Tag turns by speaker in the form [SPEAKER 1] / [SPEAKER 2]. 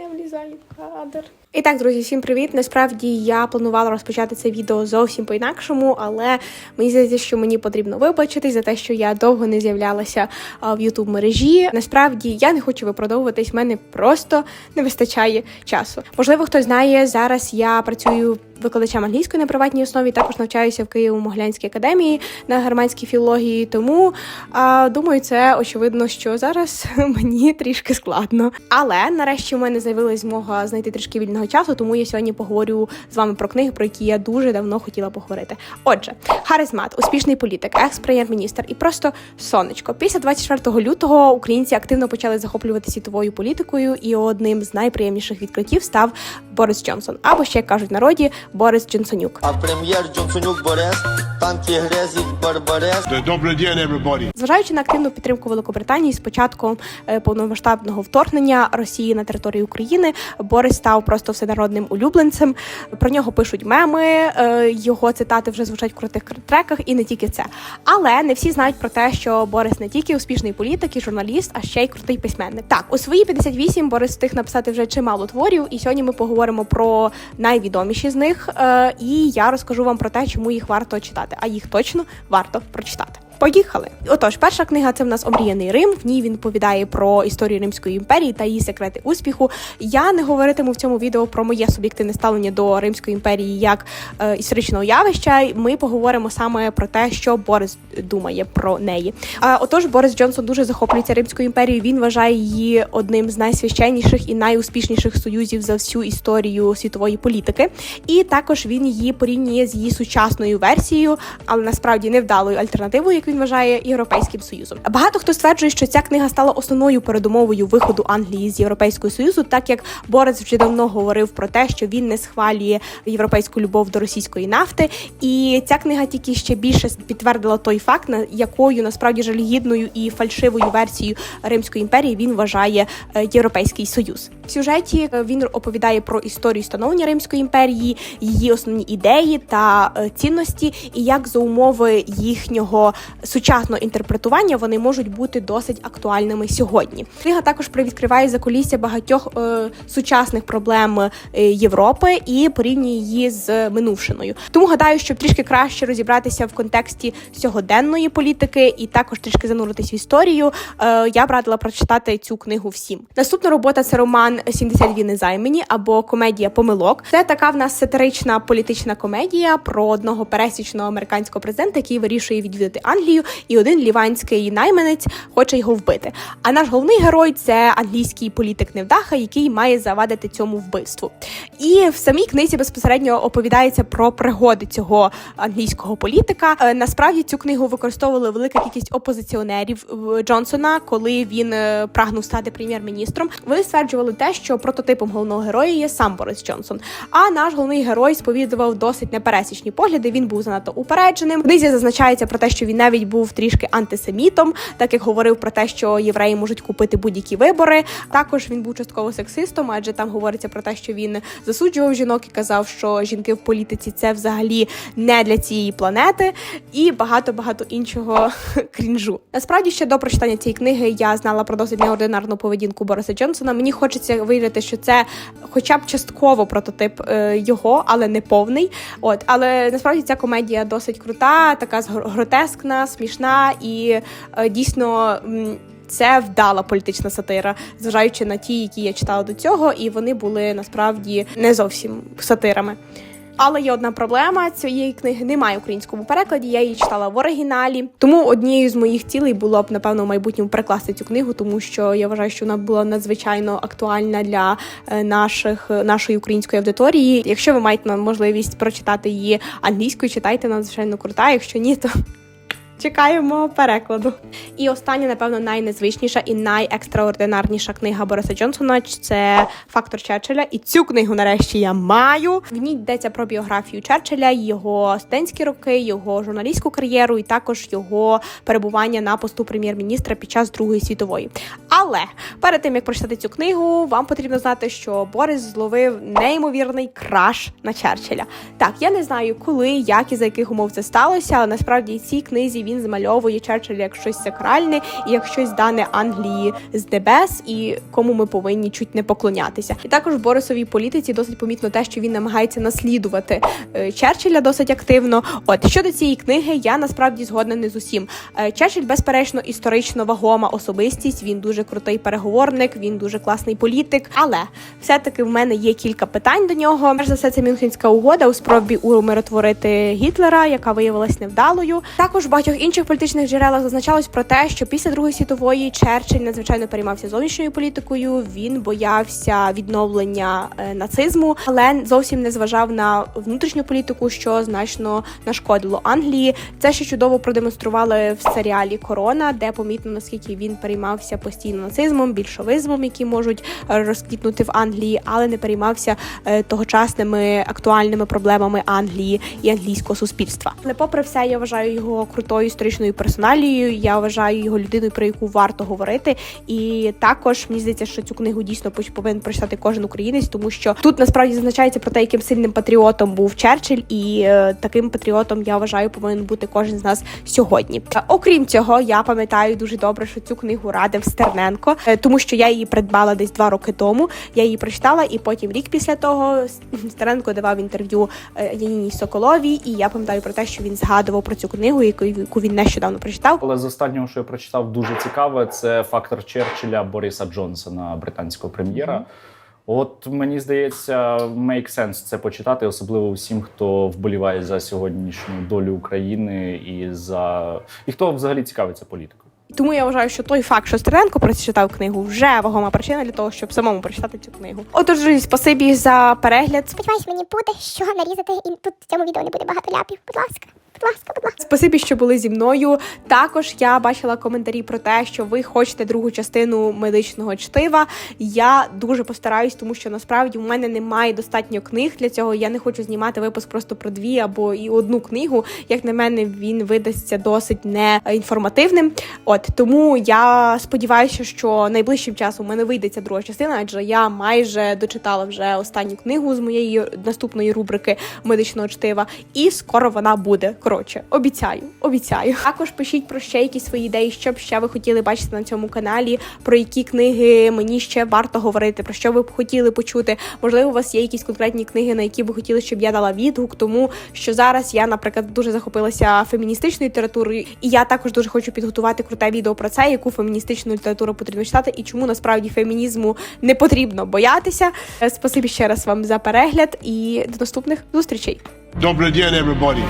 [SPEAKER 1] Я влізаю в кадр. І так, друзі, всім привіт. Насправді я планувала розпочати це відео зовсім по-інакшому, але мені здається, що мені потрібно вибачитись за те, що я довго не з'являлася в youtube мережі. Насправді я не хочу виправдовуватись, мене просто не вистачає часу. Можливо, хтось знає, зараз я працюю викладачем англійської на приватній основі, також навчаюся в Києво-Моглянській академії на германській філології. Тому а, думаю, це очевидно, що зараз мені трішки складно. Але нарешті в мене з'явилась змога знайти трішки вільного часу, тому я сьогодні поговорю з вами про книги, про які я дуже давно хотіла поговорити. Отже, харизмат, успішний політик, екс-прем'єр-міністр і просто сонечко. Після 24 лютого українці активно почали захоплювати світовою політикою, і одним з найприємніших відкриттів став Борис Джонсон, або ще як кажуть в народі Борис Джонсонюк.
[SPEAKER 2] А прем'єр Джонсонюк Борис, танки грезів Барбарес.
[SPEAKER 3] Добрий день, everybody.
[SPEAKER 1] Зважаючи на активну підтримку Великобританії з початком е, повномасштабного вторгнення Росії на територію України, Борис став просто всенародним улюбленцем. Про нього пишуть меми, е, його цитати вже звучать в крутих треках, і не тільки це. Але не всі знають про те, що Борис не тільки успішний політик і журналіст, а ще й крутий письменник. Так, у свої 58 Борис встиг написати вже чимало творів, і сьогодні ми поговоримо про найвідоміші з них. е, І я розкажу вам про те, чому їх варто читати, а їх точно варто прочитати. Поїхали. Отож, перша книга це в нас Омріяний Рим. В ній він повідає про історію Римської імперії та її секрети успіху. Я не говоритиму в цьому відео про моє суб'єктивне ставлення до Римської імперії як е, історичного явища. Ми поговоримо саме про те, що Борис думає про неї. Е, отож, Борис Джонсон дуже захоплюється Римською імперією. Він вважає її одним з найсвященніших і найуспішніших союзів за всю історію світової політики. І також він її порівнює з її сучасною версією, але насправді невдалою альтернативою, він вважає, європейським союзом. Багато хто стверджує, що ця книга стала основною передумовою виходу Англії з Європейського союзу, так як Борис вже давно говорив про те, що він не схвалює європейську любов до російської нафти. І ця книга тільки ще більше підтвердила той факт, на якою насправді жалюгідною і фальшивою версією Римської імперії він вважає е, Європейський Союз. В сюжеті е, він оповідає про історію становлення Римської імперії, її основні ідеї та е, цінності, і як за умови їхнього сучасного інтерпретування вони можуть бути досить актуальними сьогодні. Книга також привідкриває закулісся багатьох е, сучасних проблем е, Європи і порівнює її з минувшиною. Тому гадаю, щоб трішки краще розібратися в контексті сьогоденної політики і також трішки зануритись в історію. Е, я б радила прочитати цю книгу всім. Наступна робота це роман «72 незаймені або комедія помилок. Це така в нас сатирична політична комедія про одного пересічного американського президента, який вирішує відвідати Англію, і один ліванський найманець хоче його вбити. А наш головний герой це англійський політик невдаха, який має завадити цьому вбивству. І в самій книзі безпосередньо оповідається про пригоди цього англійського політика. Е, Насправді цю книгу використовували велика кількість опозиціонерів Джонсона, коли він е, прагнув стати прем'єр-міністром. Вони стверджували те, що прототипом головного героя є сам Борис Джонсон. А наш головний герой сповідував досить непересічні погляди. Він був занадто упередженим. В книзі зазначається про те, що він навіть був трішки антисемітом, так як говорив про те, що євреї можуть купити будь-які вибори. Також він був частково сексистом, адже там говориться про те, що він засуджував жінок і казав, що жінки в політиці це взагалі не для цієї планети, і багато багато іншого крінжу. Насправді ще до прочитання цієї книги я знала про досить неординарну поведінку Бориса Джонсона. Мені хочеться вирішити, що це, хоча б частково прототип е, його, але не повний. От, але насправді ця комедія досить крута, така гротескна, смішна і е, дійсно. Це вдала політична сатира, зважаючи на ті, які я читала до цього, і вони були насправді не зовсім сатирами. Але є одна проблема: цієї книги немає в українському перекладі. Я її читала в оригіналі. Тому однією з моїх цілей було б напевно в майбутньому перекласти цю книгу, тому що я вважаю, що вона була надзвичайно актуальна для е, наших нашої української аудиторії. Якщо ви маєте можливість прочитати її англійською, читайте вона звичайно крута. Якщо ні, то Чекаємо перекладу. І остання, напевно, найнезвичніша і найекстраординарніша книга Бориса Джонсона це Фактор Черчилля. І цю книгу нарешті я маю. В ній йдеться про біографію Черчилля, його студентські роки, його журналістську кар'єру, і також його перебування на посту прем'єр-міністра під час Другої світової. Але перед тим як прочитати цю книгу, вам потрібно знати, що Борис зловив неймовірний краш на Черчилля. Так, я не знаю, коли, як і за яких умов це сталося, але насправді цій книзі він змальовує Черчилля як щось сакральне і як щось дане Англії з небес, і кому ми повинні чуть не поклонятися. І також Борисовій політиці досить помітно те, що він намагається наслідувати е, Черчилля досить активно. От щодо цієї книги, я насправді згодна не з усім. Е, Черчилль, безперечно, історично вагома особистість. Він дуже крутий переговорник, він дуже класний політик. Але все-таки в мене є кілька питань до нього. Перш за все, це Мюнхенська угода у спробі умиротворити Гітлера, яка виявилась невдалою. Також в багатьох інших політичних джерелах зазначалось про те, що після Другої світової Черчилль надзвичайно переймався зовнішньою політикою. Він боявся відновлення е, нацизму, але зовсім не зважав на внутрішню політику, що значно нашкодило Англії. Це ще чудово продемонстрували в серіалі Корона, де помітно наскільки він переймався постійно нацизмом, більшовизмом, які можуть е, розквітнути в Англії, але не переймався е, тогочасними актуальними проблемами Англії і англійського суспільства. Але попри все, я вважаю його крутою історичною персоналією. Я вважаю його людиною, про яку варто говорити. І також мені здається, що цю книгу дійсно повинен прочитати кожен українець, тому що тут насправді зазначається про те, яким сильним патріотом був Черчилль, і е, таким патріотом я вважаю повинен бути кожен з нас сьогодні. Окрім цього, я пам'ятаю дуже добре, що цю книгу радив Стерненко, е, тому що я її придбала десь два роки тому. Я її прочитала, і потім рік після того Стерненко давав інтерв'ю е, Яніні Соколовій, і я пам'ятаю про те, що він згадував про цю книгу, яку, яку він нещодавно прочитав.
[SPEAKER 3] Але з останнього, що я прочитав, дуже цікаве, це фактор Черчилля Бориса Джонсона, британського прем'єра. От мені здається, make sense це почитати, особливо всім, хто вболіває за сьогоднішню долю України і за і хто взагалі цікавиться політикою.
[SPEAKER 1] Тому я вважаю, що той факт, що Стерненко прочитав книгу, вже вагома причина для того, щоб самому прочитати цю книгу. Отож, друзі, спасибі за перегляд.
[SPEAKER 4] Сподіваюсь, мені буде що нарізати, і тут в цьому відео не буде багато ляпів. Будь ласка, будь ласка, будь ласка.
[SPEAKER 1] Спасибі, що були зі мною. Також я бачила коментарі про те, що ви хочете другу частину медичного чтива. Я дуже постараюсь, тому що насправді у мене немає достатньо книг для цього. Я не хочу знімати випуск просто про дві або і одну книгу. Як на мене, він видасться досить неінформативним. От тому я сподіваюся, що найближчим часом у мене вийде ця друга частина, адже я майже дочитала вже останню книгу з моєї наступної рубрики медичного чтива, і скоро вона буде. Коротше, обіцяю, обіцяю. Також пишіть про ще якісь свої ідеї, що б ще ви хотіли бачити на цьому каналі, про які книги мені ще варто говорити, про що ви б хотіли почути. Можливо, у вас є якісь конкретні книги, на які ви хотіли, щоб я дала відгук, тому що зараз я, наприклад, дуже захопилася феміністичною літературою, і я також дуже хочу підготувати круте відео про це, яку феміністичну літературу потрібно читати, і чому насправді фемінізму не потрібно боятися. Е, Спасибі ще раз вам за перегляд і до наступних зустрічей.
[SPEAKER 5] Добрый день, everybody.